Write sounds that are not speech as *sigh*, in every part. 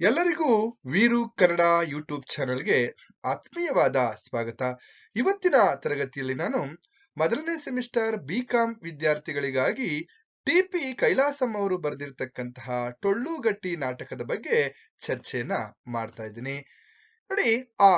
ಎಲ್ಲರಿಗೂ ವೀರು ಕನ್ನಡ ಯೂಟ್ಯೂಬ್ ಚಾನೆಲ್ಗೆ ಆತ್ಮೀಯವಾದ ಸ್ವಾಗತ. ಇವತ್ತಿನ ತರಗತಿಯಲ್ಲಿ ನಾನು ಮೊದಲನೇ ಸೆಮಿಸ್ಟರ್ ಬಿ ಕಾಂ ವಿದ್ಯಾರ್ಥಿಗಳಿಗಾಗಿ ಟಿಪಿ ಕೈಲಾಸಂ ಅವರು ಬರೆದಿರ್ತಕ್ಕಂತಹ ಟೊಳ್ಳುಗಟ್ಟಿ ನಾಟಕದ ಬಗ್ಗೆ ಚರ್ಚೆಯನ್ನ ಮಾಡ್ತಾ ಇದ್ದೀನಿ. ನೋಡಿ, ಆ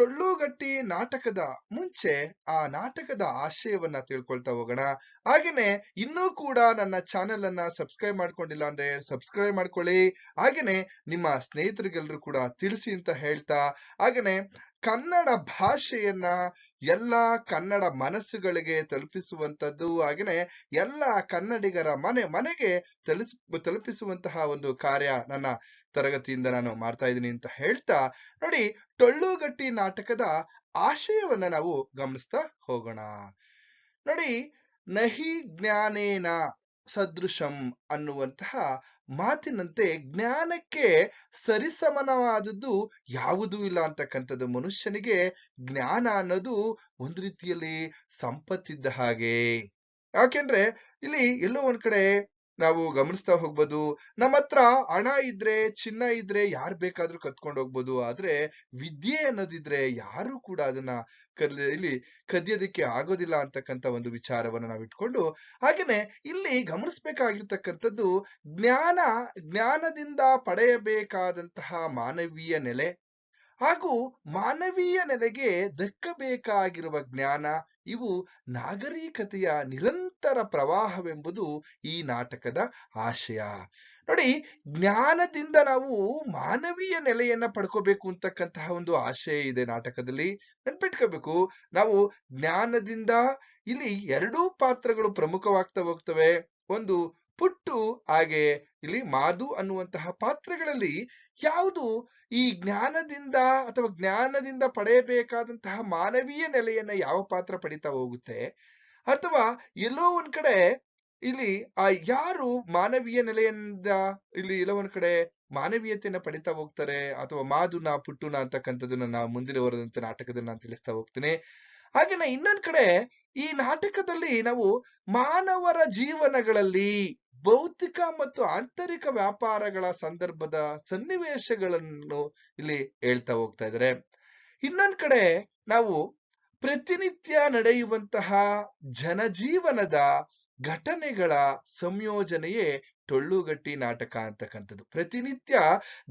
ಟೊಳ್ಳುಗಟ್ಟಿ ನಾಟಕದ ಮುಂಚೆ ಆ ನಾಟಕದ ಆಶಯವನ್ನ ತಿಳ್ಕೊಳ್ತಾ ಹೋಗೋಣ. ಹಾಗೇನೆ ಇನ್ನೂ ಕೂಡ ನನ್ನ ಚಾನೆಲ್ ಅನ್ನ ಸಬ್ಸ್ಕ್ರೈಬ್ ಮಾಡ್ಕೊಂಡಿಲ್ಲ ಅಂದ್ರೆ ಸಬ್ಸ್ಕ್ರೈಬ್ ಮಾಡ್ಕೊಳ್ಳಿ. ಹಾಗೇನೆ ನಿಮ್ಮ ಸ್ನೇಹಿತರಿಗೆಲ್ಲರೂ ಕೂಡ ತಿಳಿಸಿ ಅಂತ ಹೇಳ್ತಾ. ಹಾಗೇನೆ ಕನ್ನಡ ಭಾಷೆಯನ್ನ ಎಲ್ಲ ಕನ್ನಡ ಮನಸ್ಸುಗಳಿಗೆ ತಲುಪಿಸುವಂತದ್ದು ಹಾಗೇನೆ ಎಲ್ಲ ಕನ್ನಡಿಗರ ಮನೆ ಮನೆಗೆ ತಲುಪಿಸುವಂತಹ ಒಂದು ಕಾರ್ಯ ನನ್ನ ತರಗತಿಯಿಂದ ನಾನು ಮಾಡ್ತಾ ಇದ್ದೀನಿ ಅಂತ ಹೇಳ್ತಾ ನೋಡಿ ಟೊಳ್ಳುಗಟ್ಟಿ ನಾಟಕದ ಆಶಯವನ್ನ ನಾವು ಗಮನಿಸ್ತಾ ಹೋಗೋಣ. ನೋಡಿ, ನಹಿ ಜ್ಞಾನೇನ ಸದೃಶಂ ಅನ್ನುವಂತಹ ಮಾತಿನಂತೆ ಜ್ಞಾನಕ್ಕೆ ಸರಿಸಮನವಾದದ್ದು ಯಾವುದೂ ಇಲ್ಲ ಅಂತಕ್ಕಂಥದ್ದು ಮನುಷ್ಯನಿಗೆ ಜ್ಞಾನ ಅನ್ನೋದು ಒಂದು ರೀತಿಯಲ್ಲಿ ಸಂಪತ್ತಿದ್ದ ಹಾಗೆ. ಯಾಕೆಂದ್ರೆ ಇಲ್ಲಿ ಎಲ್ಲೋ ಒಂದ್ ಕಡೆ ನಾವು ಗಮನಿಸ್ತಾ ಹೋಗ್ಬೋದು. ನಮ್ಮ ಹತ್ರ ಹಣ ಇದ್ರೆ, ಚಿನ್ನ ಇದ್ರೆ ಯಾರ್ ಬೇಕಾದ್ರೂ ಕತ್ಕೊಂಡು ಹೋಗ್ಬೋದು. ಆದ್ರೆ ವಿದ್ಯೆ ಅನ್ನೋದಿದ್ರೆ ಯಾರು ಕೂಡ ಅದನ್ನ ಕಲ್ ಇಲ್ಲಿ ಕದಿಯೋದಕ್ಕೆ ಆಗೋದಿಲ್ಲ ಅಂತಕ್ಕಂಥ ಒಂದು ವಿಚಾರವನ್ನ ನಾವು ಇಟ್ಕೊಂಡು, ಹಾಗೇನೆ ಇಲ್ಲಿ ಗಮನಿಸ್ಬೇಕಾಗಿರ್ತಕ್ಕಂಥದ್ದು ಜ್ಞಾನ, ಜ್ಞಾನದಿಂದ ಪಡೆಯಬೇಕಾದಂತಹ ಮಾನವೀಯ ನೆಲೆ ಹಾಗೂ ಮಾನವೀಯ ನೆಲೆಗೆ ದಕ್ಕಬೇಕಾಗಿರುವ ಜ್ಞಾನ ಇವು ನಾಗರಿಕತೆಯ ನಿರಂತರ ಪ್ರವಾಹವೆಂಬುದು ಈ ನಾಟಕದ ಆಶಯ. ನೋಡಿ, ಜ್ಞಾನದಿಂದ ನಾವು ಮಾನವೀಯ ನೆಲೆಯನ್ನ ಪಡ್ಕೋಬೇಕು ಅಂತಕ್ಕಂತಹ ಒಂದು ಆಶಯ ಇದೆ ನಾಟಕದಲ್ಲಿ. ನೆನ್ಪಿಟ್ಕೋಬೇಕು, ನಾವು ಜ್ಞಾನದಿಂದ ಇಲ್ಲಿ ಎರಡೂ ಪಾತ್ರಗಳು ಪ್ರಮುಖವಾಗ್ತಾ ಹೋಗ್ತವೆ. ಒಂದು ಪುಟ್ಟು ಹಾಗೆ ಇಲ್ಲಿ ಮಾದು ಅನ್ನುವಂತಹ ಪಾತ್ರಗಳಲ್ಲಿ ಯಾವುದು ಈ ಜ್ಞಾನದಿಂದ ಅಥವಾ ಜ್ಞಾನದಿಂದ ಪಡೆಯಬೇಕಾದಂತಹ ಮಾನವೀಯ ನೆಲೆಯನ್ನ ಯಾವ ಪಾತ್ರ ಪಡಿತಾ ಹೋಗುತ್ತೆ? ಅಥವಾ ಎಲ್ಲೋ ಒಂದ್ ಕಡೆ ಇಲ್ಲಿ ಆ ಯಾರು ಮಾನವೀಯ ನೆಲೆಯಿಂದ ಇಲ್ಲಿ ಎಲ್ಲೋ ಒಂದ್ ಕಡೆ ಮಾನವೀಯತೆಯನ್ನ ಪಡಿತಾ ಹೋಗ್ತಾರೆ ಅಥವಾ ಮಾದುನ ಪುಟ್ಟುನ ಅಂತಕ್ಕಂಥದ್ದನ್ನ ನಾವು ಮುಂದಿನ ವರದಂತೆ ನಾಟಕದಲ್ಲಿ ನಾನು ತಿಳಿಸ್ತಾ ಹೋಗ್ತೇನೆ. ಹಾಗೆ ನಾ ಇನ್ನೊಂದ್ ಕಡೆ ಈ ನಾಟಕದಲ್ಲಿ ನಾವು ಮಾನವರ ಜೀವನಗಳಲ್ಲಿ ಭೌತಿಕ ಮತ್ತು ಆಂತರಿಕ ವ್ಯಾಪಾರಗಳ ಸಂದರ್ಭದ ಸನ್ನಿವೇಶಗಳನ್ನು ಇಲ್ಲಿ ಹೇಳ್ತಾ ಹೋಗ್ತಾ ಇದ್ದಾರೆ. ಇನ್ನೊಂದ್ ಕಡೆ ನಾವು ಪ್ರತಿನಿತ್ಯ ನಡೆಯುವಂತಹ ಜನಜೀವನದ ಘಟನೆಗಳ ಸಂಯೋಜನೆಯೇ ಟೊಳ್ಳುಗಟ್ಟಿ ನಾಟಕ ಅಂತಕ್ಕಂಥದ್ದು. ಪ್ರತಿನಿತ್ಯ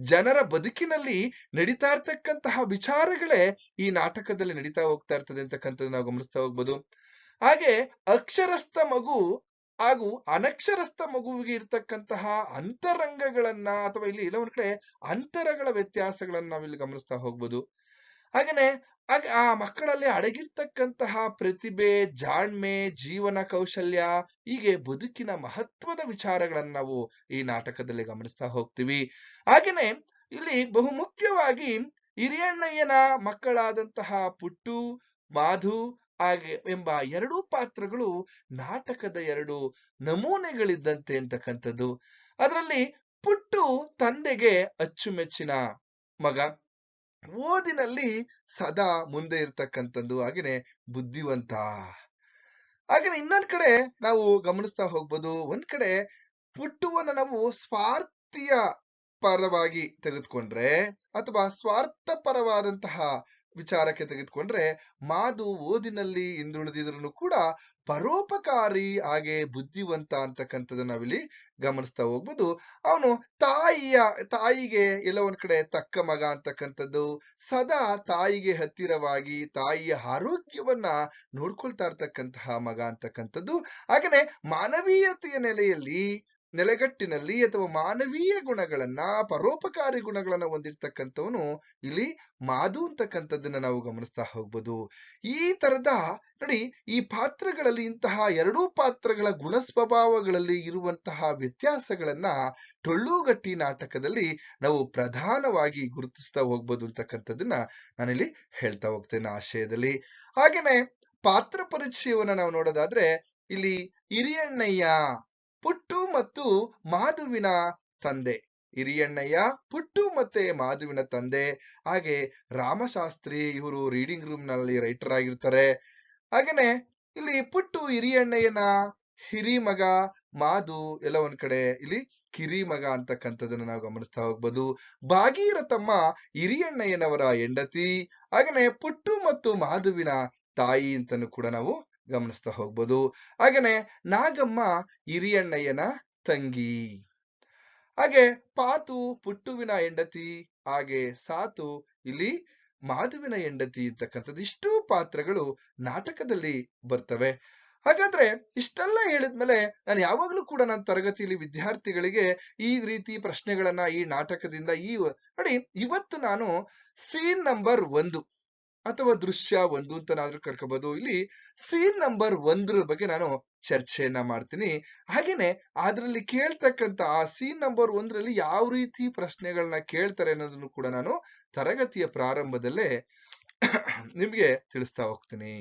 ಜನರ ಬದುಕಿನಲ್ಲಿ ನಡೀತಾ ಇರ್ತಕ್ಕಂತಹ ವಿಚಾರಗಳೇ ಈ ನಾಟಕದಲ್ಲಿ ನಡೀತಾ ಹೋಗ್ತಾ ಇರ್ತದೆ ಅಂತಕ್ಕಂಥದ್ದು ನಾವು ಗಮನಿಸ್ತಾ ಹೋಗ್ಬೋದು. ಹಾಗೆ ಅಕ್ಷರಸ್ಥ ಮಗು ಹಾಗೂ ಅನಕ್ಷರಸ್ಥ ಮಗುವಿಗೆ ಇರ್ತಕ್ಕಂತಹ ಅಂತರಂಗಗಳನ್ನ ಅಥವಾ ಇಲ್ಲಿ ಎಲ್ಲ ಕಡೆ ಅಂತರಗಳ ವ್ಯತ್ಯಾಸಗಳನ್ನ ನಾವಿಲ್ಲಿ ಗಮನಿಸ್ತಾ ಹೋಗ್ಬೋದು. ಹಾಗೇನೆ ಹಾಗೆ ಆ ಮಕ್ಕಳಲ್ಲಿ ಅಡಗಿರ್ತಕ್ಕಂತಹ ಪ್ರತಿಭೆ, ಜಾಣ್ಮೆ, ಜೀವನ ಕೌಶಲ್ಯ, ಹೀಗೆ ಬದುಕಿನ ಮಹತ್ವದ ವಿಚಾರಗಳನ್ನ ನಾವು ಈ ನಾಟಕದಲ್ಲಿ ಗಮನಿಸ್ತಾ ಹೋಗ್ತೀವಿ. ಹಾಗೇನೆ ಇಲ್ಲಿ ಬಹುಮುಖ್ಯವಾಗಿ ಹಿರಿಯಣ್ಣಯ್ಯನ ಮಕ್ಕಳಾದಂತಹ ಪುಟ್ಟು, ಮಾಧು ಹಾಗೆ ಎಂಬ ಎರಡೂ ಪಾತ್ರಗಳು ನಾಟಕದ ಎರಡು ನಮೂನೆಗಳಿದ್ದಂತೆ ಅಂತಕ್ಕಂಥದ್ದು ಅದರಲ್ಲಿ ಪುಟ್ಟು ತಂದೆಗೆ ಅಚ್ಚುಮೆಚ್ಚಿನ ಮಗ. ಓದಿನಲ್ಲಿ ಸದಾ ಮುಂದೆ ಇರ್ತಕ್ಕಂಥದ್ದು ಹಾಗೇನೆ ಬುದ್ಧಿವಂತ. ಹಾಗೆ ಇನ್ನೊಂದ್ ಕಡೆ ನಾವು ಗಮನಿಸ್ತಾ ಹೋಗ್ಬೋದು, ಒಂದ್ ಕಡೆ ಪುಟ್ಟುವನ್ನ ನಾವು ಸ್ವಾರ್ಥಿಯ ಪರವಾಗಿ ತೆಗೆದುಕೊಂಡ್ರೆ ಅಥವಾ ಸ್ವಾರ್ಥ ಪರವಾದಂತಹ ವಿಚಾರಕ್ಕೆ ತೆಗೆದುಕೊಂಡ್ರೆ, ಮಾದು ಓದಿನಲ್ಲಿ ಹಿಂದುಳಿದಿದ್ರು ಕೂಡ ಪರೋಪಕಾರಿ ಹಾಗೆ ಬುದ್ಧಿವಂತ ಅಂತಕ್ಕಂಥದ್ದು ನಾವಿಲ್ಲಿ ಗಮನಿಸ್ತಾ ಹೋಗ್ಬೋದು. ಅವನು ತಾಯಿಯ, ತಾಯಿಗೆ ಎಲ್ಲ ಒಂದ್ ಕಡೆ ತಕ್ಕ ಮಗ ಅಂತಕ್ಕಂಥದ್ದು, ಸದಾ ತಾಯಿಗೆ ಹತ್ತಿರವಾಗಿ ತಾಯಿಯ ಆರೋಗ್ಯವನ್ನ ನೋಡ್ಕೊಳ್ತಾ ಇರ್ತಕ್ಕಂತಹ ಮಗ ಅಂತಕ್ಕಂಥದ್ದು. ಹಾಗೇನೆ ಮಾನವೀಯತೆಯ ನೆಲೆಯಲ್ಲಿ ನೆಲೆಗಟ್ಟಿನಲ್ಲಿ ಅಥವಾ ಮಾನವೀಯ ಗುಣಗಳನ್ನ, ಪರೋಪಕಾರಿ ಗುಣಗಳನ್ನ ಹೊಂದಿರ್ತಕ್ಕಂಥವನು ಇಲ್ಲಿ ಮಾದು ಅಂತಕ್ಕಂಥದ್ದನ್ನ ನಾವು ಗಮನಿಸ್ತಾ ಹೋಗ್ಬೋದು. ಈ ತರದ ನೋಡಿ, ಈ ಪಾತ್ರಗಳಲ್ಲಿ ಇಂತಹ ಎರಡೂ ಪಾತ್ರಗಳ ಗುಣ ಸ್ವಭಾವಗಳಲ್ಲಿ ಇರುವಂತಹ ವ್ಯತ್ಯಾಸಗಳನ್ನ ಟೊಳ್ಳುಗಟ್ಟಿ ನಾಟಕದಲ್ಲಿ ನಾವು ಪ್ರಧಾನವಾಗಿ ಗುರುತಿಸ್ತಾ ಹೋಗ್ಬೋದು ಅಂತಕ್ಕಂಥದ್ದನ್ನ ನಾನಿಲ್ಲಿ ಹೇಳ್ತಾ ಹೋಗ್ತೇನೆ ಆಶಯದಲ್ಲಿ. ಹಾಗೇನೆ ಪಾತ್ರ ಪರಿಚಯವನ್ನ ನಾವು ನೋಡೋದಾದ್ರೆ ಇಲ್ಲಿ ಹಿರಿಯಣ್ಣಯ್ಯ ಮತ್ತು ಮಾಧುವಿನ ತಂದೆ. ಹಿರಿಯಣ್ಣಯ್ಯ ಪುಟ್ಟು ಮತ್ತೆ ಮಾಧುವಿನ ತಂದೆ. ಹಾಗೆ ರಾಮಶಾಸ್ತ್ರಿ ಇವರು ರೀಡಿಂಗ್ ರೂಮ್ನಲ್ಲಿ ರೈಟರ್ ಆಗಿರ್ತಾರೆ. ಹಾಗೇನೆ ಇಲ್ಲಿ ಪುಟ್ಟು, ಹಿರಿಯಣ್ಣಯ್ಯನ ಹಿರಿ ಮಗ ಮಾಧು ಎಲ್ಲ ಒಂದ್ ಕಡೆ ಇಲ್ಲಿ ಕಿರಿ ಮಗ ಅಂತಕ್ಕಂಥದ್ದನ್ನ ನಾವು ಗಮನಿಸ್ತಾ ಹೋಗ್ಬೋದು. ಭಾಗೀರಥಮ್ಮ ಹಿರಿಯಣ್ಣಯ್ಯನವರ ಹೆಂಡತಿ. ಹಾಗೇನೆ ಪುಟ್ಟು ಮತ್ತು ಮಾಧುವಿನ ತಾಯಿ ಅಂತನೂ ಕೂಡ ನಾವು ಗಮನಿಸ್ತಾ ಹೋಗ್ಬೋದು. ಹಾಗೇನೆ ನಾಗಮ್ಮ ಹಿರಿಯಣ್ಣಯ್ಯನ ತಂಗಿ. ಹಾಗೆ ಪಾತು ಪುಟ್ಟುವಿನ ಹೆಂಡತಿ, ಹಾಗೆ ಸಾತು ಇಲ್ಲಿ ಮಾಧುವಿನ ಹೆಂಡತಿ ಇರ್ತಕ್ಕಂಥದ್ದು. ಇಷ್ಟು ಪಾತ್ರಗಳು ನಾಟಕದಲ್ಲಿ ಬರ್ತವೆ. ಹಾಗಾದ್ರೆ ಇಷ್ಟೆಲ್ಲ ಹೇಳಿದ್ಮೇಲೆ ನಾನು ಯಾವಾಗ್ಲೂ ಕೂಡ ನನ್ನ ತರಗತಿಯಲ್ಲಿ ವಿದ್ಯಾರ್ಥಿಗಳಿಗೆ ಈ ರೀತಿ ಪ್ರಶ್ನೆಗಳನ್ನ ಈ ನಾಟಕದಿಂದ ಈ, ನೋಡಿ ಇವತ್ತು ನಾನು ಸೀನ್ ನಂಬರ್ ಒಂದು. ಅಥವಾ ದೃಶ್ಯ ಒಂದು ಅಂತ ಕರ್ಕೋಬಹುದು ಇಲ್ಲಿ ಸೀನ್ ನಂಬರ್ ಒಂದ್ರ ಬಗ್ಗೆ ನಾನು ಚರ್ಚೆಯನ್ನ ಮಾಡ್ತೀನಿ. ಹಾಗೇನೆ ಅದ್ರಲ್ಲಿ ಕೇಳ್ತಕ್ಕಂತ ಆ ಸೀನ್ ನಂಬರ್ ಒಂದರಲ್ಲಿ ಯಾವ ರೀತಿ ಪ್ರಶ್ನೆಗಳನ್ನ ಕೇಳ್ತಾರೆ ಅನ್ನೋದನ್ನು ಕೂಡ ನಾನು ತರಗತಿಯ ಪ್ರಾರಂಭದಲ್ಲೇ ನಿಮ್ಗೆ ತಿಳಿಸ್ತಾ ಹೋಗ್ತೀನಿ.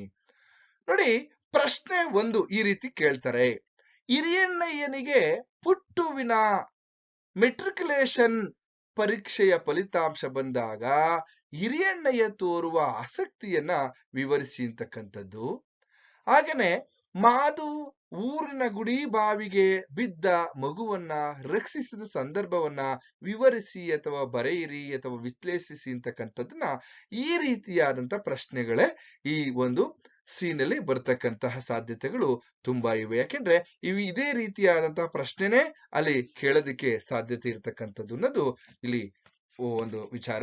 ನೋಡಿ, ಪ್ರಶ್ನೆ ಒಂದು ಈ ರೀತಿ ಕೇಳ್ತಾರೆ. ಹಿರಿಯಣ್ಣಯ್ಯನಿಗೆ ಪುಟ್ಟುವಿನ ಮೆಟ್ರಿಕ್ಯುಲೇಷನ್ ಪರೀಕ್ಷೆಯ ಫಲಿತಾಂಶ ಬಂದಾಗ ಹಿರಿಯಣ್ಣಯ್ಯ ತೋರುವ ಆಸಕ್ತಿಯನ್ನ ವಿವರಿಸಿ ಅಂತಕ್ಕಂಥದ್ದು ಹಾಗೇನೆ ಮಾದು ಊರಿನ ಗುಡಿ ಬಾವಿಗೆ ಬಿದ್ದ ಮಗುವನ್ನ ರಕ್ಷಿಸಿದ ಸಂದರ್ಭವನ್ನ ವಿವರಿಸಿ ಅಥವಾ ಬರೆಯಿರಿ ಅಥವಾ ವಿಶ್ಲೇಷಿಸಿ ಅಂತಕ್ಕಂಥದ್ದನ್ನ ಈ ರೀತಿಯಾದಂತ ಪ್ರಶ್ನೆಗಳೇ ಈ ಒಂದು ಸೀನಲ್ಲಿ ಬರ್ತಕ್ಕಂತಹ ಸಾಧ್ಯತೆಗಳು ತುಂಬಾ ಇವೆ. ಯಾಕೆಂದ್ರೆ ಇವು ಇದೇ ರೀತಿಯಾದಂತಹ ಪ್ರಶ್ನೆನೇ ಅಲ್ಲಿ ಕೇಳೋದಕ್ಕೆ ಸಾಧ್ಯತೆ ಇರ್ತಕ್ಕಂಥದ್ದು ಅನ್ನೋದು ಇಲ್ಲಿ ಒಂದು ವಿಚಾರ.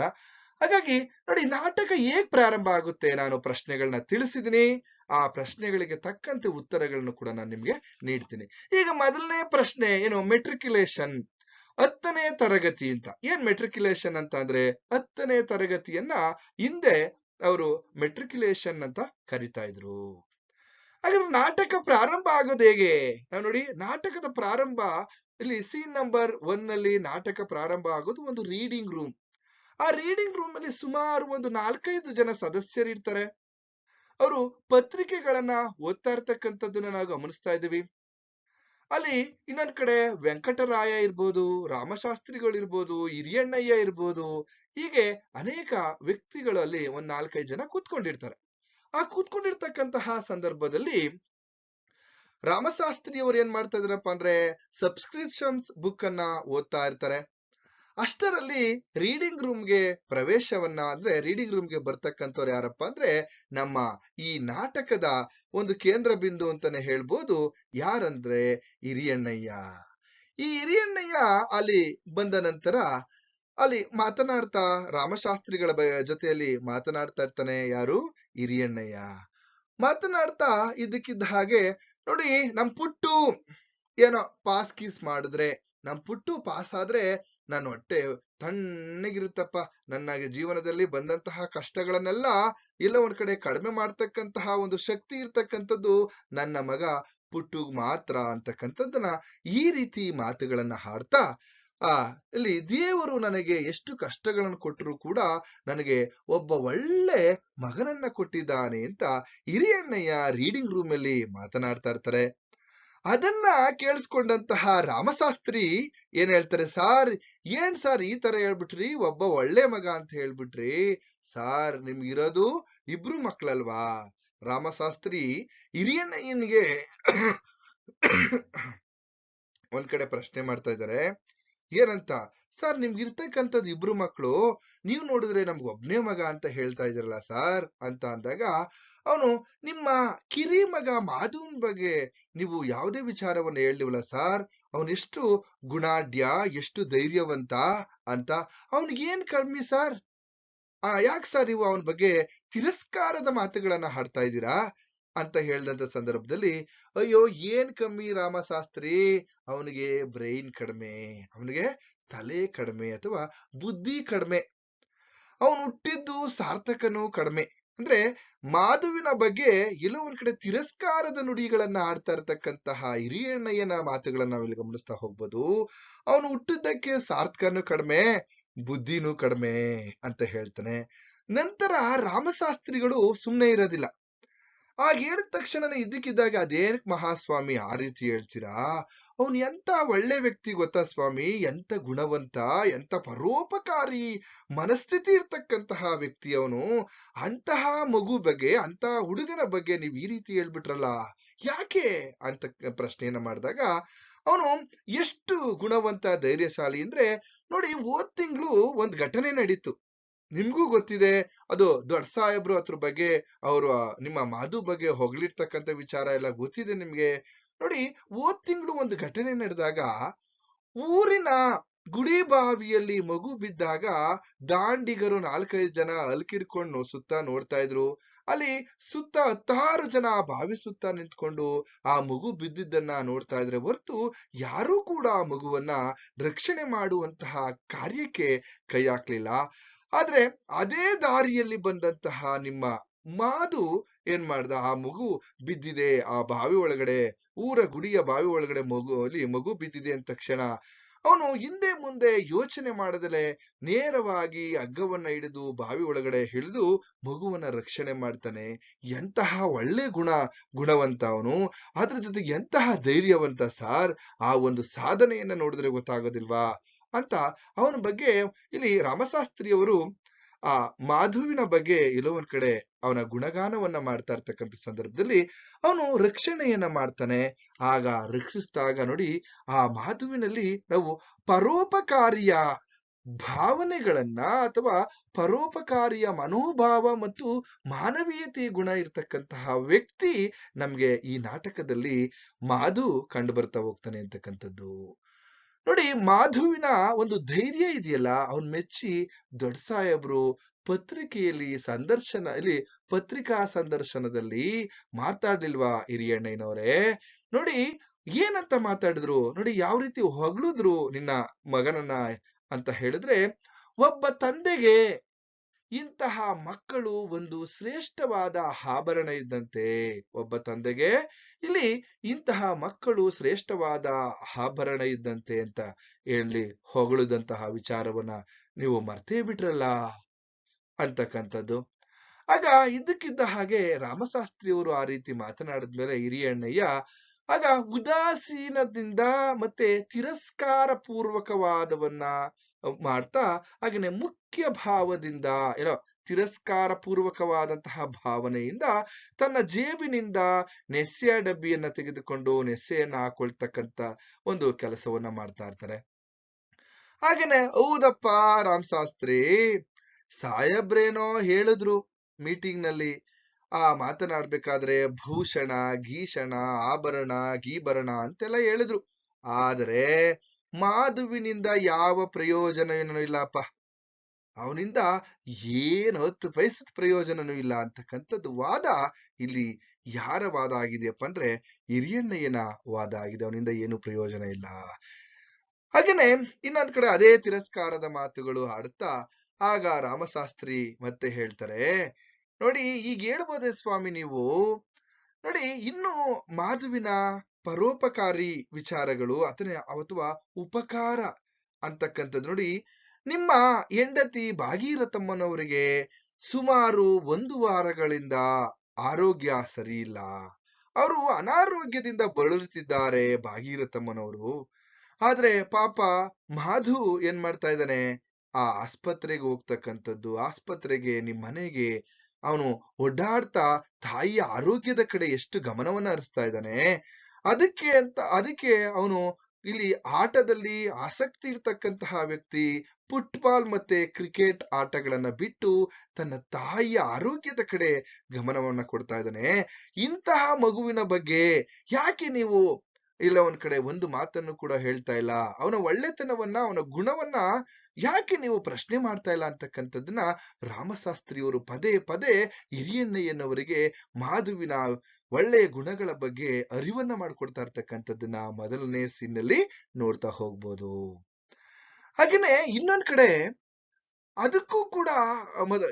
ಹಾಗಾಗಿ ನೋಡಿ, ನಾಟಕ ಹೇಗ್ ಪ್ರಾರಂಭ ಆಗುತ್ತೆ ನಾನು ಪ್ರಶ್ನೆಗಳನ್ನ ತಿಳಿಸಿದೀನಿ. ಆ ಪ್ರಶ್ನೆಗಳಿಗೆ ತಕ್ಕಂತೆ ಉತ್ತರಗಳನ್ನು ಕೂಡ ನಾನು ನಿಮ್ಗೆ ನೀಡ್ತೀನಿ. ಈಗ ಮೊದಲನೇ ಪ್ರಶ್ನೆ ಏನು ಮೆಟ್ರಿಕ್ಯುಲೇಷನ್ ಹತ್ತನೇ ತರಗತಿ ಅಂತ. ಏನ್ ಮೆಟ್ರಿಕ್ಯುಲೇಷನ್ ಅಂತ ಅಂದ್ರೆ, ಹತ್ತನೇ ತರಗತಿಯನ್ನ ಹಿಂದೆ ಅವರು ಮೆಟ್ರಿಕ್ಯುಲೇಷನ್ ಅಂತ ಕರಿತಾ ಇದ್ರು. ಹಾಗಾದ್ರೆ ನಾಟಕ ಪ್ರಾರಂಭ ಆಗೋದು ಹೇಗೆ? ನಾವು ನೋಡಿ, ನಾಟಕದ ಪ್ರಾರಂಭ, ಇಲ್ಲಿ ಸೀನ್ ನಂಬರ್ ಒನ್ನಲ್ಲಿ ನಾಟಕ ಪ್ರಾರಂಭ ಆಗೋದು ಒಂದು ರೀಡಿಂಗ್ ರೂಮ್ ಆ ರೀಡಿಂಗ್ ರೂಮ್ ಅಲ್ಲಿ ಸುಮಾರು ಒಂದು ನಾಲ್ಕೈದು ಜನ ಸದಸ್ಯರು ಇರ್ತಾರೆ. ಅವರು ಪತ್ರಿಕೆಗಳನ್ನ ಓದ್ತಾ ಇರ್ತಕ್ಕಂಥದ್ದನ್ನ ನಾವು ಗಮನಿಸ್ತಾ ಇದ್ದೀವಿ. ಅಲ್ಲಿ ಇನ್ನೊಂದ್ ಕಡೆ ವೆಂಕಟರಾಯ ಇರ್ಬೋದು, ರಾಮಶಾಸ್ತ್ರಿಗಳು ಇರ್ಬೋದು, ಹಿರಿಯಣ್ಣಯ್ಯ ಇರ್ಬೋದು, ಹೀಗೆ ಅನೇಕ ವ್ಯಕ್ತಿಗಳು ಅಲ್ಲಿ ಒಂದ್ ನಾಲ್ಕೈದು ಜನ ಕೂತ್ಕೊಂಡಿರ್ತಾರೆ. ಆ ಕೂತ್ಕೊಂಡಿರ್ತಕ್ಕಂತಹ ಸಂದರ್ಭದಲ್ಲಿ ರಾಮಶಾಸ್ತ್ರಿ ಅವರು ಏನ್ ಮಾಡ್ತಾ ಇದ್ರಪ್ಪ ಅಂದ್ರೆ ಸಬ್ಸ್ಕ್ರಿಪ್ಷನ್ಸ್ ಬುಕ್ ಅನ್ನ ಓದ್ತಾ ಇರ್ತಾರೆ. ಅಷ್ಟರಲ್ಲಿ ರೀಡಿಂಗ್ ರೂಮ್ಗೆ ಪ್ರವೇಶವನ್ನ ಅಂದ್ರೆ ರೀಡಿಂಗ್ ರೂಮ್ಗೆ ಬರ್ತಕ್ಕಂಥವ್ರು ಯಾರಪ್ಪ ಅಂದ್ರೆ ನಮ್ಮ ಈ ನಾಟಕದ ಒಂದು ಕೇಂದ್ರ ಬಿಂದು ಅಂತಾನೆ ಹೇಳ್ಬೋದು. ಯಾರಂದ್ರೆ ಹಿರಿಯಣ್ಣಯ್ಯ. ಈ ಹಿರಿಯಣ್ಣಯ್ಯ ಅಲ್ಲಿ ಬಂದ ನಂತರ ಅಲ್ಲಿ ಮಾತನಾಡ್ತಾ ರಾಮಶಾಸ್ತ್ರಿಗಳ ಜೊತೆಯಲ್ಲಿ ಮಾತನಾಡ್ತಾ ಇರ್ತಾನೆ ಯಾರು? ಹಿರಿಯಣ್ಣಯ್ಯ. ಮಾತನಾಡ್ತಾ ಇದ್ದಕ್ಕಿದ್ದ ಹಾಗೆ ನೋಡಿ, ನಮ್ ಪುಟ್ಟು ಏನೋ ಪಾಸ್ ಕೀಸ್ ಮಾಡಿದ್ರೆ, ನಮ್ ಪುಟ್ಟು ಪಾಸ್ ಆದ್ರೆ ನಾನು ಹೊಟ್ಟೆ ತಣ್ಣಗಿರುತ್ತಪ್ಪ. ನನ್ನ ಜೀವನದಲ್ಲಿ ಬಂದಂತಹ ಕಷ್ಟಗಳನ್ನೆಲ್ಲ ಎಲ್ಲ ಒಂದ್ ಕಡೆ ಕಡಿಮೆ ಮಾಡ್ತಕ್ಕಂತಹ ಒಂದು ಶಕ್ತಿ ಇರ್ತಕ್ಕಂಥದ್ದು ನನ್ನ ಮಗ ಪುಟ್ಟು ಮಾತ್ರ ಅಂತಕ್ಕಂಥದ್ದನ್ನ ಈ ರೀತಿ ಮಾತುಗಳನ್ನ ಹಾಡ್ತಾ, ಆ, ಇಲ್ಲಿ ದೇವರು ನನಗೆ ಎಷ್ಟು ಕಷ್ಟಗಳನ್ನು ಕೊಟ್ಟರು ಕೂಡ ನನಗೆ ಒಬ್ಬ ಒಳ್ಳೆ ಮಗನನ್ನ ಕೊಟ್ಟಿದ್ದಾನೆ ಅಂತ ಹಿರಿಯಣ್ಣಯ್ಯ ರೀಡಿಂಗ್ ರೂಮ್ ಅಲ್ಲಿ ಮಾತನಾಡ್ತಾ ಇರ್ತಾರೆ. ಅದನ್ನ ಕೇಳಿಸ್ಕೊಂಡಂತಹ ರಾಮಶಾಸ್ತ್ರಿ ಏನ್ ಹೇಳ್ತಾರೆ, ಸಾರ್, ಏನ್ ಸಾರ್ ಈ ತರ ಹೇಳ್ಬಿಟ್ರಿ? ಒಬ್ಬ ಒಳ್ಳೆ ಮಗ ಅಂತ ಹೇಳ್ಬಿಟ್ರಿ. ಸಾರ್, ನಿಮ್ಗಿರೋದು ಇಬ್ರು ಮಕ್ಳಲ್ವಾ? ರಾಮಶಾಸ್ತ್ರಿ ಹಿರಿಯಣ್ಣಯ್ಯನ್ಗೆ *coughs* ಒಂದ್ ಕಡೆ ಪ್ರಶ್ನೆ ಮಾಡ್ತಾ ಇದ್ದಾರೆ. ಏನಂತ? ಸರ್, ನಿಮ್ಗೆ ಇರ್ತಕ್ಕಂಥದ್ದು ಇಬ್ರು ಮಕ್ಕಳು ನೀವು ನೋಡಿದ್ರೆ ನಮ್ಗೆ ಒಬ್ನೇ ಮಗ ಅಂತ ಹೇಳ್ತಾ ಇದ್ರಲ್ಲ ಸರ್ ಅಂತ ಅಂದಾಗ, ಅವನು ನಿಮ್ಮ ಕಿರಿ ಮಗ ಮಾಧುನ್ ಬಗ್ಗೆ ನೀವು ಯಾವುದೇ ವಿಚಾರವನ್ನು ಹೇಳಿವಲ್ಲ ಸರ್ ಅವನೆಷ್ಟು ಗುಣಾಢ್ಯ, ಎಷ್ಟು ಧೈರ್ಯವಂತ ಅಂತ ಅವನಿಗೇನ್ ಕಡಿಮೆ ಸರ್? ಆ, ಯಾಕೆ ಸರ್ ನೀವು ಅವನ ಬಗ್ಗೆ ತಿರಸ್ಕಾರದ ಮಾತುಗಳನ್ನ ಹಾಡ್ತಾ ಇದ್ದೀರಾ ಅಂತ ಹೇಳಿದಂತ ಸಂದರ್ಭದಲ್ಲಿ, ಅಯ್ಯೋ, ಏನ್ ಕಮ್ಮಿ ರಾಮಶಾಸ್ತ್ರಿ, ಅವನಿಗೆ ಬ್ರೈನ್ ಕಡಿಮೆ, ಅವನಿಗೆ ತಲೆ ಕಡಿಮೆ ಅಥವಾ ಬುದ್ಧಿ ಕಡಿಮೆ. ಅವನು ಹುಟ್ಟಿದ್ದು ಸಾರ್ಥಕನು ಕಡಿಮೆ. ಅಂದ್ರೆ ಮಾಧುವಿನ ಬಗ್ಗೆ ಎಲ್ಲೋ ಒಂದ್ ಕಡೆ ತಿರಸ್ಕಾರದ ನುಡಿಗಳನ್ನ ಆಡ್ತಾ ಇರತಕ್ಕಂತಹ ಹಿರಿಯಣ್ಣಯ್ಯನ ಮಾತುಗಳನ್ನ ನಾವಿಲ್ಲಿ ಗಮನಿಸ್ತಾ ಹೋಗ್ಬೋದು. ಅವನು ಹುಟ್ಟಿದ್ದಕ್ಕೆ ಸಾರ್ಥಕನು ಕಡಿಮೆ, ಬುದ್ಧಿನೂ ಕಡಿಮೆ ಅಂತ ಹೇಳ್ತಾನೆ. ನಂತರ ರಾಮಶಾಸ್ತ್ರಿಗಳು ಸುಮ್ಮನೆ ಇರೋದಿಲ್ಲ. ಆಗ ಹೇಳಿದ ತಕ್ಷಣನೇ ಇದ್ದಕ್ಕಿದ್ದಾಗ ಅದೇನಕ್ ಮಹಾಸ್ವಾಮಿ ಆ ರೀತಿ ಹೇಳ್ತೀರಾ? ಅವನು ಎಂತ ಒಳ್ಳೆ ವ್ಯಕ್ತಿ ಗೊತ್ತಾ ಸ್ವಾಮಿ? ಎಂತ ಗುಣವಂತ, ಎಂತ ಪರೋಪಕಾರಿ ಮನಸ್ಥಿತಿ ಇರ್ತಕ್ಕಂತಹ ವ್ಯಕ್ತಿ ಅವನು. ಅಂತಹ ಮಗು ಬಗ್ಗೆ ಅಂತ ಹುಡುಗನ ಬಗ್ಗೆ ನೀವ್ ಈ ರೀತಿ ಹೇಳ್ಬಿಟ್ರಲ್ಲ, ಯಾಕೆ ಅಂತ ಪ್ರಶ್ನೆಯನ್ನ ಮಾಡಿದಾಗ, ಅವನು ಎಷ್ಟು ಗುಣವಂತ, ಧೈರ್ಯಶಾಲಿ ಅಂದ್ರೆ ನೋಡಿ, ಹೋದ್ ತಿಂಗಳು ಒಂದ್ ಘಟನೆ ನಡೀತು. ನಿಮ್ಗೂ ಗೊತ್ತಿದೆ, ಅದು ದೊಡ್ಡ ಸಾಹೇಬ್ರು ಅದ್ರ ಬಗ್ಗೆ, ಅವರು ನಿಮ್ಮ ಮಾಧು ಬಗ್ಗೆ ಹೊಗಳಿರ್ತಕ್ಕಂಥ ವಿಚಾರ ಎಲ್ಲ ಗೊತ್ತಿದೆ ನಿಮ್ಗೆ. ನೋಡಿ ಓದ್ ತಿಂಗಳು ಒಂದು ಘಟನೆ ನಡೆದಾಗ, ಊರಿನ ಗುಡಿ ಬಾವಿಯಲ್ಲಿ ಮಗು ಬಿದ್ದಾಗ ದಾಂಡಿಗರು ನಾಲ್ಕೈದು ಜನ ಅಲ್ಕಿರ್ಕೊಂಡು ಸುತ್ತ ನೋಡ್ತಾ ಇದ್ರು. ಅಲ್ಲಿ ಸುತ್ತ ಹತ್ತಾರು ಜನ ಬಾವಿ ಸುತ್ತ ನಿಂತ್ಕೊಂಡು ಆ ಮಗು ಬಿದ್ದಿದ್ದನ್ನ ನೋಡ್ತಾ ಇದ್ರೆ ಹೊರತು ಯಾರೂ ಕೂಡ ಆ ಮಗುವನ್ನ ರಕ್ಷಣೆ ಮಾಡುವಂತಹ ಕಾರ್ಯಕ್ಕೆ ಕೈ ಹಾಕ್ಲಿಲ್ಲ. ಆದ್ರೆ ಅದೇ ದಾರಿಯಲ್ಲಿ ಬಂದಂತಹ ನಿಮ್ಮ ಮಾದು ಏನ್ ಮಾಡ್ದ? ಆ ಮಗು ಬಿದ್ದಿದೆ. ಆ ಬಾವಿ ಒಳಗಡೆ, ಊರ ಗುಡಿಯ ಬಾವಿ ಒಳಗಡೆ ಮಗು, ಅಲ್ಲಿ ಮಗು ಬಿದ್ದಿದೆ ಅಂತ ಕ್ಷಣ ಅವನು ಹಿಂದೆ ಮುಂದೆ ಯೋಚನೆ ಮಾಡದಲೆ ನೇರವಾಗಿ ಹಗ್ಗವನ್ನ ಹಿಡಿದು ಬಾವಿ ಒಳಗಡೆ ಹಿಡಿದು ಮಗುವನ್ನ ರಕ್ಷಣೆ ಮಾಡ್ತಾನೆ. ಎಂತಹ ಒಳ್ಳೆ ಗುಣ, ಗುಣವಂತ ಅವನು. ಅದ್ರ ಜೊತೆಗೆ ಎಂತಹ ಧೈರ್ಯವಂತ ಸಾರ್? ಆ ಒಂದು ಸಾಧನೆಯನ್ನ ನೋಡಿದ್ರೆ ಗೊತ್ತಾಗೋದಿಲ್ವಾ? ಅಂತ ಅವನ ಬಗ್ಗೆ ಇಲ್ಲಿ ರಾಮಶಾಸ್ತ್ರಿಯವರು ಆ ಮಾಧುವಿನ ಬಗ್ಗೆ ಎಲ್ಲೋ ಒಂದ್ ಕಡೆ ಅವನ ಗುಣಗಾನವನ್ನ ಮಾಡ್ತಾ ಇರ್ತಕ್ಕಂಥ ಸಂದರ್ಭದಲ್ಲಿ ಅವನು ರಕ್ಷಣೆಯನ್ನ ಮಾಡ್ತಾನೆ. ಆಗ ರಕ್ಷಿಸಿದಾಗ ನೋಡಿ ಆ ಮಾಧುವಿನಲ್ಲಿ ನಾವು ಪರೋಪಕಾರಿಯ ಭಾವನೆಗಳನ್ನ ಅಥವಾ ಪರೋಪಕಾರಿಯ ಮನೋಭಾವ ಮತ್ತು ಮಾನವೀಯತೆ ಗುಣ ಇರ್ತಕ್ಕಂತಹ ವ್ಯಕ್ತಿ ನಮ್ಗೆ ಈ ನಾಟಕದಲ್ಲಿ ಮಾಧು ಕಂಡು ಬರ್ತಾ ಹೋಗ್ತಾನೆ ಅಂತಕ್ಕಂಥದ್ದು. ನೋಡಿ ಮಾಧುವಿನ ಒಂದು ಧೈರ್ಯ ಇದೆಯಲ್ಲ, ಅವನ್ ಮೆಚ್ಚಿ ದೊಡ್ಡ ಸಾಹೇಬ್ರು ಪತ್ರಿಕೆಯಲ್ಲಿ ಸಂದರ್ಶನ, ಇಲ್ಲಿ ಪತ್ರಿಕಾ ಸಂದರ್ಶನದಲ್ಲಿ ಮಾತಾಡ್ಲಿಲ್ವಾ ಹಿರಿಯಣ್ಣಯ್ಯನವರೇ? ನೋಡಿ ಏನಂತ ಮಾತಾಡಿದ್ರು? ನೋಡಿ ಯಾವ ರೀತಿ ಹೊಗಳಿದ್ರು ನಿನ್ನ ಮಗನನ್ನ ಅಂತ ಹೇಳಿದ್ರೆ, ಒಬ್ಬ ತಂದೆಗೆ ಇಂತಹ ಮಕ್ಕಳು ಒಂದು ಶ್ರೇಷ್ಠವಾದ ಆಭರಣ ಇದ್ದಂತೆ ಒಬ್ಬ ತಂದೆಗೆ, ಇಲ್ಲಿ ಇಂತಹ ಮಕ್ಕಳು ಶ್ರೇಷ್ಠವಾದ ಆಭರಣ ಇದ್ದಂತೆ ಅಂತ ಹೇಳಿ ಹೊಗಳುದಂತಹ ವಿಚಾರವನ್ನ ನೀವು ಮರ್ತೇ ಬಿಟ್ರಲ್ಲ ಅಂತಕ್ಕಂಥದ್ದು. ಆಗ ಇದ್ದಕ್ಕಿದ್ದ ಹಾಗೆ ರಾಮಶಾಸ್ತ್ರಿಯವರು ಆ ರೀತಿ ಮಾತನಾಡಿದ್ಮೇಲೆ ಹಿರಿಯಣ್ಣಯ್ಯ, ಆಗ ಉದಾಸೀನದಿಂದ ಮತ್ತೆ ತಿರಸ್ಕಾರ ಪೂರ್ವಕವಾದವನ್ನ ಮಾಡ್ತಾ ಹಾಗೇನೆ ಮುಖ್ಯ ಭಾವದಿಂದ, ಏನೋ ತಿರಸ್ಕಾರ ಪೂರ್ವಕವಾದಂತಹ ಭಾವನೆಯಿಂದ ತನ್ನ ಜೇಬಿನಿಂದ ನೆಸ್ಸೆಯ ಡಬ್ಬಿಯನ್ನ ತೆಗೆದುಕೊಂಡು ನೆಸ್ಸೆಯನ್ನ ಹಾಕೊಳ್ತಕ್ಕಂತ ಒಂದು ಕೆಲಸವನ್ನ ಮಾಡ್ತಾ ಇರ್ತಾರೆ. ಹಾಗೇನೆ ಹೌದಪ್ಪ ರಾಮ್ ಶಾಸ್ತ್ರಿ ಸಾಹೇಬ್ರೇನೋ ಹೇಳಿದ್ರು ಮೀಟಿಂಗ್ನಲ್ಲಿ ಆ ಮಾತನಾಡ್ಬೇಕಾದ್ರೆ ಭೂಷಣ, ಗೀಷಣ, ಆಭರಣ ಗೀಭರಣ ಅಂತೆಲ್ಲ ಹೇಳಿದ್ರು. ಆದರೆ ಮಾಧುವಿನಿಂದ ಯಾವ ಪ್ರಯೋಜನವೇನೂ ಇಲ್ಲಪ್ಪ. ಅವನಿಂದ ಏನು ಹತ್ತು ಪೈಸದ ಪ್ರಯೋಜನನೂ ಇಲ್ಲ ಅಂತಕ್ಕಂಥದ್ದು ವಾದ ಇಲ್ಲಿ ಯಾರ ವಾದ ಆಗಿದೆಯಪ್ಪ ಅಂದ್ರೆ ಹಿರಿಯಣ್ಣಯ್ಯನ ವಾದ ಆಗಿದೆ. ಅವನಿಂದ ಏನು ಪ್ರಯೋಜನ ಇಲ್ಲ. ಹಾಗೇನೆ ಇನ್ನೊಂದ್ ಕಡೆ ಅದೇ ತಿರಸ್ಕಾರದ ಮಾತುಗಳು ಆಡುತ್ತಾ ಆಗ ರಾಮಶಾಸ್ತ್ರಿ ಮತ್ತೆ ಹೇಳ್ತಾರೆ, ನೋಡಿ, ಈಗ ಹೇಳ್ಬೋದೆ ಸ್ವಾಮಿ ನೀವು? ನೋಡಿ, ಇನ್ನು ಮಾಧುವಿನ ಪರೋಪಕಾರಿ ವಿಚಾರಗಳು ಅಥವಾ ಅಥವಾ ಉಪಕಾರ ಅಂತಕ್ಕಂಥದ್ದು. ನೋಡಿ, ನಿಮ್ಮ ಹೆಂಡತಿ ಭಾಗೀರಥಮ್ಮನವರಿಗೆ ಸುಮಾರು ಒಂದು ವಾರಗಳಿಂದ ಆರೋಗ್ಯ ಸರಿಯಿಲ್ಲ. ಅವರು ಅನಾರೋಗ್ಯದಿಂದ ಬಳಲುತ್ತಿದ್ದಾರೆ ಭಾಗೀರಥಮ್ಮನವರು. ಆದ್ರೆ ಪಾಪ ಮಾಧು ಏನ್ ಮಾಡ್ತಾ ಇದ್ದಾನೆ? ಆ ಆಸ್ಪತ್ರೆಗೆ ಹೋಗ್ತಕ್ಕಂಥದ್ದು. ಆಸ್ಪತ್ರೆಗೆ ನಿಮ್ಮ ಮನೆಗೆ ಅವನು ಒಡ್ಡಾಡ್ತಾ ತಾಯಿಯ ಆರೋಗ್ಯದ ಕಡೆ ಎಷ್ಟು ಗಮನವನ್ನ ಹರಿಸ್ತಾ ಇದ್ದಾನೆ? ಅದಕ್ಕೆ ಅಂತ, ಅದಕ್ಕೆ ಅವನು ಇಲ್ಲಿ ಆಟದಲ್ಲಿ ಆಸಕ್ತಿ ಇರ್ತಕ್ಕಂತಹ ವ್ಯಕ್ತಿ ಫುಟ್ಬಾಲ್ ಮತ್ತೆ ಕ್ರಿಕೆಟ್ ಆಟಗಳನ್ನ ಬಿಟ್ಟು ತನ್ನ ತಾಯಿಯ ಆರೋಗ್ಯದ ಕಡೆ ಗಮನವನ್ನ ಕೊಡ್ತಾ ಇದ್ದಾನೆ. ಇಂತಹ ಮಗುವಿನ ಬಗ್ಗೆ ಯಾಕೆ ನೀವು ಇಲ್ಲ ಒಂದ್ ಕಡೆ ಒಂದು ಮಾತನ್ನು ಕೂಡ ಹೇಳ್ತಾ ಇಲ್ಲ? ಅವನ ಒಳ್ಳೆತನವನ್ನ, ಅವನ ಗುಣವನ್ನ ಯಾಕೆ ನೀವು ಪ್ರಶ್ನೆ ಮಾಡ್ತಾ ಇಲ್ಲ ಅಂತಕ್ಕಂಥದ್ದನ್ನ ರಾಮಶಾಸ್ತ್ರಿಯವರು ಪದೇ ಪದೇ ಹಿರಿಯಣ್ಣಯ್ಯನವರಿಗೆ ಮಾಧುವಿನ ಒಳ್ಳೆಯ ಗುಣಗಳ ಬಗ್ಗೆ ಅರಿವನ್ನ ಮಾಡ್ಕೊಡ್ತಾ ಇರ್ತಕ್ಕಂಥದ್ದನ್ನ ಮೊದಲನೇ ಸೀನ್ನಲ್ಲಿ ನೋಡ್ತಾ ಹೋಗ್ಬೋದು. ಹಾಗೇನೆ ಇನ್ನೊಂದ್ ಕಡೆ ಅದಕ್ಕೂ ಕೂಡ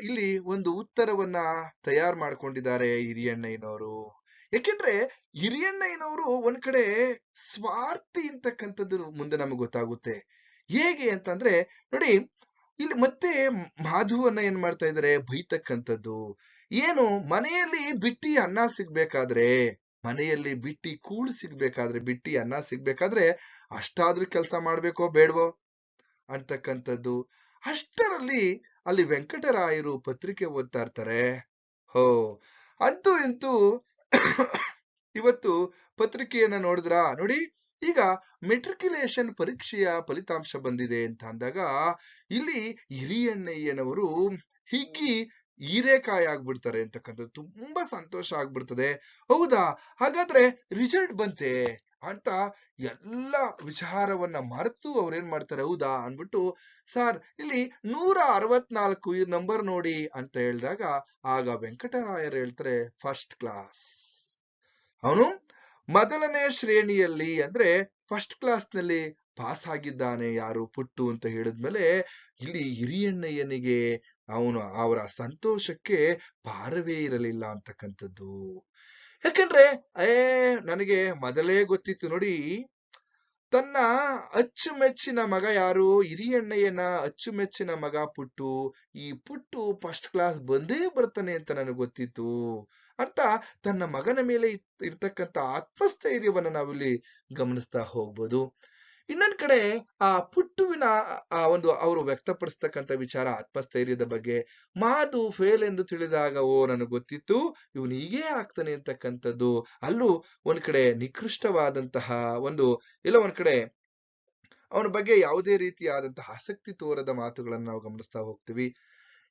ಇಲ್ಲಿ ಒಂದು ಉತ್ತರವನ್ನ ತಯಾರು ಮಾಡ್ಕೊಂಡಿದ್ದಾರೆ ಹಿರಿಯಣ್ಣಯ್ಯನವರು. ಯಾಕೆಂದ್ರೆ ಹಿರಿಯಣ್ಣಯ್ಯನವರು ಒಂದ್ ಕಡೆ ಸ್ವಾರ್ಥಿ ಅಂತಕ್ಕಂಥದ್ದು ಮುಂದೆ ನಮಗೆ ಗೊತ್ತಾಗುತ್ತೆ. ಹೇಗೆ ಅಂತಂದ್ರೆ ನೋಡಿ, ಇಲ್ಲಿ ಮತ್ತೆ ಮಾಧುವನ್ನ ಏನ್ ಮಾಡ್ತಾ ಇದ್ದಾರೆ ಬೈತಕ್ಕಂಥದ್ದು. ಏನು ಮನೆಯಲ್ಲಿ ಬಿಟ್ಟಿ ಅನ್ನ ಸಿಗ್ಬೇಕಾದ್ರೆ, ಮನೆಯಲ್ಲಿ ಬಿಟ್ಟಿ ಕೂಳು ಸಿಗ್ಬೇಕಾದ್ರೆ, ಬಿಟ್ಟಿ ಅನ್ನ ಸಿಗ್ಬೇಕಾದ್ರೆ ಅಷ್ಟಾದ್ರೂ ಕೆಲಸ ಮಾಡ್ಬೇಕೋ ಬೇಡವೋ? ಅಂತಕ್ಕಂಥದ್ದು ಅಷ್ಟರಲ್ಲಿ ಅಲ್ಲಿ ವೆಂಕಟರಾಯರು ಪತ್ರಿಕೆ ಓದ್ತಾ ಇರ್ತಾರೆ. ಹೋ, ಅಂತೂ ಇಂತೂ ಇವತ್ತು ಪತ್ರಿಕೆಯನ್ನ ನೋಡಿದ್ರ? ನೋಡಿ, ಈಗ ಮೆಟ್ರಿಕ್ಯುಲೇಷನ್ ಪರೀಕ್ಷೆಯ ಫಲಿತಾಂಶ ಬಂದಿದೆ ಅಂತ ಅಂದಾಗ ಇಲ್ಲಿ ಹಿರಿಯಣ್ಣಯ್ಯನವರು ಹಿಗ್ಗಿ ಹೀರೆಕಾಯಿ ಆಗ್ಬಿಡ್ತಾರೆ ಅಂತಕ್ಕಂಥದ್ದು ತುಂಬಾ ಸಂತೋಷ ಆಗ್ಬಿಡ್ತದೆ. ಹೌದಾ? ಹಾಗಾದ್ರೆ ರಿಸಲ್ಟ್ ಬಂತೆ ಅಂತ ಎಲ್ಲ ವಿಚಾರವನ್ನ ಮರೆತು ಅವ್ರೇನ್ ಮಾಡ್ತಾರೆ ಹೌದಾ ಅನ್ಬಿಟ್ಟು ಸರ್, ಇಲ್ಲಿ ನೂರ ಅರವತ್ನಾಲ್ಕು ಈ ನಂಬರ್ ನೋಡಿ ಅಂತ ಹೇಳಿದಾಗ ಆಗ ವೆಂಕಟರಾಯರು ಹೇಳ್ತಾರೆ ಫಸ್ಟ್ ಕ್ಲಾಸ್ ಅವನು ಮೊದಲನೇ ಶ್ರೇಣಿಯಲ್ಲಿ ಅಂದ್ರೆ ಫಸ್ಟ್ ಕ್ಲಾಸ್ನಲ್ಲಿ ಪಾಸ್ ಆಗಿದ್ದಾನೆ ಯಾರು ಪುಟ್ಟು ಅಂತ ಹೇಳಿದ್ಮೇಲೆ, ಇಲ್ಲಿ ಹಿರಿಯಣ್ಣಯ್ಯನಿಗೆ ಅವನು ಅವರ ಸಂತೋಷಕ್ಕೆ ಪಾರವೇ ಇರಲಿಲ್ಲ ಅಂತಕ್ಕಂಥದ್ದು. ಯಾಕಂದ್ರೆ, ಏ, ನನಗೆ ಮೊದಲೇ ಗೊತ್ತಿತ್ತು ನೋಡಿ, ತನ್ನ ಅಚ್ಚುಮೆಚ್ಚಿನ ಮಗ ಯಾರು? ಹಿರಿಯಣ್ಣಯ್ಯನ ಅಚ್ಚುಮೆಚ್ಚಿನ ಮಗ ಪುಟ್ಟು. ಈ ಪುಟ್ಟು ಫಸ್ಟ್ ಕ್ಲಾಸ್ ಬಂದೇ ಬರ್ತಾನೆ ಅಂತ ನನಗೆ ಗೊತ್ತಿತ್ತು. ಅಂತ ತನ್ನ ಮಗನ ಮೇಲೆ ಇರ್ತಕ್ಕಂಥ ಆತ್ಮಸ್ಥೈರ್ಯವನ್ನು ನಾವಿಲ್ಲಿ ಗಮನಿಸ್ತಾ ಹೋಗ್ಬೋದು. ಇನ್ನೊಂದ್ ಕಡೆ, ಆ ಪುಟ್ಟುವಿನ, ಆ ಒಂದು ಅವರು ವ್ಯಕ್ತಪಡಿಸ್ತಕ್ಕಂಥ ವಿಚಾರ ಆತ್ಮಸ್ಥೈರ್ಯದ ಬಗ್ಗೆ ಮಾತು ಫೇಲ್ ಎಂದು ತಿಳಿದಾಗ, ಓ, ನನಗೆ ಗೊತ್ತಿತ್ತು, ಇವನು ಹೀಗೇ ಆಗ್ತಾನೆ ಅಂತಕ್ಕಂಥದ್ದು. ಅಲ್ಲೂ ಒಂದ್ ಕಡೆ ನಿಕೃಷ್ಟವಾದಂತಹ ಒಂದು, ಇಲ್ಲ ಒಂದ್ ಕಡೆ ಅವನ ಬಗ್ಗೆ ಯಾವುದೇ ರೀತಿಯಾದಂತಹ ಆಸಕ್ತಿ ತೋರದ ಮಾತುಗಳನ್ನು ನಾವು ಗಮನಿಸ್ತಾ ಹೋಗ್ತೀವಿ.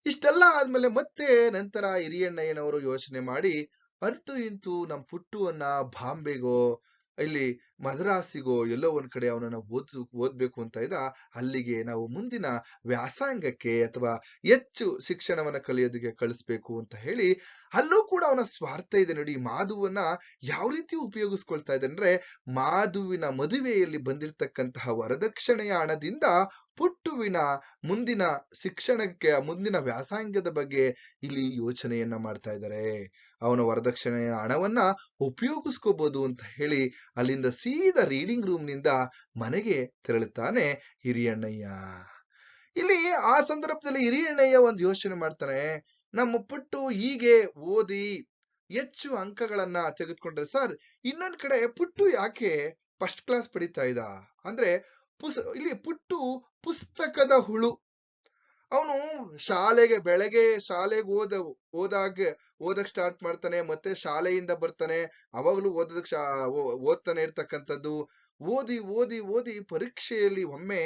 ಇಷ್ಟೆಲ್ಲ ಆದ್ಮೇಲೆ ಮತ್ತೆ ನಂತರ ಹಿರಿಯಣ್ಣಯ್ಯನವರು ಯೋಚನೆ ಮಾಡಿ, ಅಂತೂ ಇಂತೂ ನಮ್ ಪುಟ್ಟುವನ್ನ ಬಾಂಬೆಗೋ ಇಲ್ಲಿ ಮದ್ರಾಸಿಗೋ ಎಲ್ಲೋ ಒಂದ್ ಕಡೆ ಅವನನ್ನ ಓದ್ ಓದ್ಬೇಕು ಅಂತ ಇದ್ದ ಅಲ್ಲಿಗೆ ನಾವು ಮುಂದಿನ ವ್ಯಾಸಾಂಗಕ್ಕೆ ಅಥವಾ ಹೆಚ್ಚು ಶಿಕ್ಷಣವನ್ನ ಕಲಿಯೋದಕ್ಕೆ ಕಳಿಸ್ಬೇಕು ಅಂತ ಹೇಳಿ, ಅಲ್ಲೂ ಕೂಡ ಅವನ ಸ್ವಾರ್ಥ ಇದೆ ನೋಡಿ. ಮಾಧುವನ್ನ ಯಾವ ರೀತಿ ಉಪಯೋಗಿಸ್ಕೊಳ್ತಾ ಇದೆ ಅಂದ್ರೆ ಮಾಧುವಿನ ಮದುವೆಯಲ್ಲಿ ಬಂದಿರತಕ್ಕಂತಹ ವರದಕ್ಷಿಣೆಯ ಹಣದಿಂದ ಪುಟ್ಟುವಿನ ಮುಂದಿನ ಶಿಕ್ಷಣಕ್ಕೆ, ಮುಂದಿನ ವ್ಯಾಸಾಂಗದ ಬಗ್ಗೆ ಇಲ್ಲಿ ಯೋಚನೆಯನ್ನ ಮಾಡ್ತಾ ಇದ್ದಾರೆ ಅವನ ವರದಕ್ಷಿಣೆಯ ಹಣವನ್ನ ಉಪಯೋಗಿಸ್ಕೋಬಹುದು ಅಂತ ಹೇಳಿ ಅಲ್ಲಿಂದ ಸೀದಾ ರೀಡಿಂಗ್ ರೂಮ್ನಿಂದ ಮನೆಗೆ ತೆರಳುತ್ತಾನೆ ಹಿರಿಯಣ್ಣಯ್ಯ. ಇಲ್ಲಿ ಆ ಸಂದರ್ಭದಲ್ಲಿ ಹಿರಿಯಣ್ಣಯ್ಯ ಒಂದು ಯೋಚನೆ ಮಾಡ್ತಾನೆ, ನಮ್ಮ ಪುಟ್ಟು ಹೀಗೆ ಓದಿ ಹೆಚ್ಚು ಅಂಕಗಳನ್ನ ತೆಗೆದುಕೊಂಡ್ರೆ ಸರ್, ಇನ್ನೊಂದ್ ಕಡೆ ಪುಟ್ಟು ಯಾಕೆ ಫಸ್ಟ್ ಕ್ಲಾಸ್ ಪಡಿತಾ ಇದ್ದ? ಅಂದ್ರೆ ಪುಸ್, ಇಲ್ಲಿ ಪುಟ್ಟು ಪುಸ್ತಕದ ಹುಳು. ಅವನು ಶಾಲೆಗೆ, ಬೆಳಗ್ಗೆ ಶಾಲೆಗೆ ಓದ ಓದಾಗ ಓದಕ್ ಸ್ಟಾರ್ಟ್ ಮಾಡ್ತಾನೆ, ಮತ್ತೆ ಶಾಲೆಯಿಂದ ಬರ್ತಾನೆ, ಅವಾಗ್ಲೂ ಓದೋದಕ್ ಶಾ ಓದ್ತಾನೆ ಇರ್ತಕ್ಕಂಥದ್ದು. ಓದಿ ಓದಿ ಓದಿ ಪರೀಕ್ಷೆಯಲ್ಲಿ ಒಮ್ಮೆ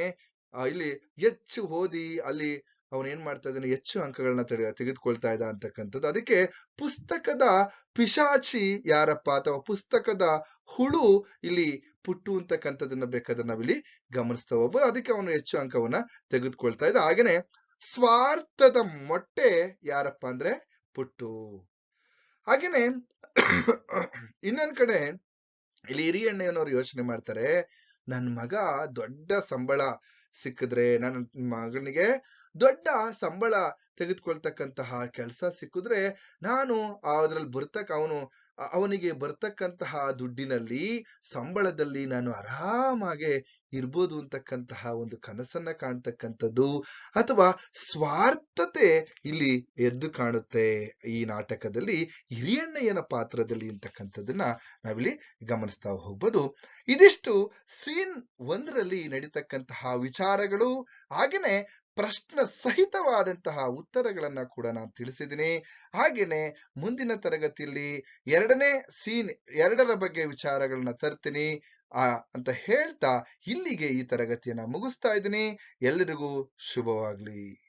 ಇಲ್ಲಿ ಹೆಚ್ಚು ಓದಿ, ಅಲ್ಲಿ ಅವನ್ ಏನ್ ಮಾಡ್ತಾ ಇದ್ದಾನೆ, ಹೆಚ್ಚು ಅಂಕಗಳನ್ನ ತೆಗೆ, ತೆಗೆದುಕೊಳ್ತಾ ಇದ್ದ ಅಂತಕ್ಕಂಥದ್ದು. ಅದಕ್ಕೆ ಪುಸ್ತಕದ ಪಿಶಾಚಿ ಯಾರಪ್ಪ ಅಥವಾ ಪುಸ್ತಕದ ಹುಳು ಇಲ್ಲಿ ಪುಟ್ಟು ಅಂತಕ್ಕಂಥದ್ದನ್ನ ಬೇಕಾದ್ರೆ ನಾವಿಲ್ಲಿ ಗಮನಿಸ್ತಾ ಹೋಗ್ಬೋದು. ಅದಕ್ಕೆ ಅವನು ಹೆಚ್ಚು ಅಂಕವನ್ನ ತೆಗೆದುಕೊಳ್ತಾ ಇದ್ದ. ಹಾಗೇನೆ ಸ್ವಾರ್ಥದ ಮೊಟ್ಟೆ ಯಾರಪ್ಪ ಅಂದ್ರೆ ಪುಟ್ಟು. ಹಾಗೇನೆ ಇನ್ನೊಂದ್ ಕಡೆ ಇಲ್ಲಿ ಹಿರಿಯಣ್ಣಯ್ಯನವ್ರು ಯೋಚನೆ ಮಾಡ್ತಾರೆ, ನನ್ ಮಗ ದೊಡ್ಡ ಸಂಬಳ ಸಿಕ್ಕಿದ್ರೆ ನನ್ನ ಮಗನಿಗೆ ದೊಡ್ಡ ಸಂಬಳ ತೆಗೆದುಕೊಳ್ತಕ್ಕಂತಹ ಕೆಲಸ ಸಿಕ್ಕಿದ್ರೆ, ನಾನು ಅದ್ರಲ್ಲಿ ಬರ್ತಕ್ಕ ಅವನು ಅವನಿಗೆ ಬರ್ತಕ್ಕಂತಹ ದುಡ್ಡಿನಲ್ಲಿ ಸಂಬಳದಲ್ಲಿ ನಾನು ಆರಾಮಾಗೆ ಇರ್ಬೋದು ಅಂತಕ್ಕಂತಹ ಒಂದು ಕನಸನ್ನ ಕಾಣ್ತಕ್ಕಂಥದ್ದು ಅಥವಾ ಸ್ವಾರ್ಥತೆ ಇಲ್ಲಿ ಎದ್ದು ಕಾಣುತ್ತೆ ಈ ನಾಟಕದಲ್ಲಿ ಹಿರಿಯಣ್ಣಯ್ಯನ ಪಾತ್ರದಲ್ಲಿ ಅಂತಕ್ಕಂಥದ್ದನ್ನ ನಾವಿಲ್ಲಿ ಗಮನಿಸ್ತಾ ಹೋಗ್ಬೋದು. ಇದಿಷ್ಟು ಸೀನ್ ಒಂದರಲ್ಲಿ ನಡೀತಕ್ಕಂತಹ ವಿಚಾರಗಳು. ಹಾಗೇನೆ ಪ್ರಶ್ನ ಸಹಿತವಾದಂತಹ ಉತ್ತರಗಳನ್ನ ಕೂಡ ನಾನು ತಿಳಿಸಿದ್ದೀನಿ ಹಾಗೇನೆ ಮುಂದಿನ ತರಗತಿಯಲ್ಲಿ ಎರಡನೇ ಸೀನ್ ಎರಡರ ಬಗ್ಗೆ ವಿಚಾರಗಳನ್ನ ತರ್ತೀನಿ, ಆ, ಅಂತ ಹೇಳ್ತಾ ಇಲ್ಲಿಗೆ ಈ ತರಗತಿಯನ್ನ ಮುಗಿಸ್ತಾ ಇದ್ದೀನಿ. ಎಲ್ಲರಿಗೂ ಶುಭವಾಗ್ಲಿ.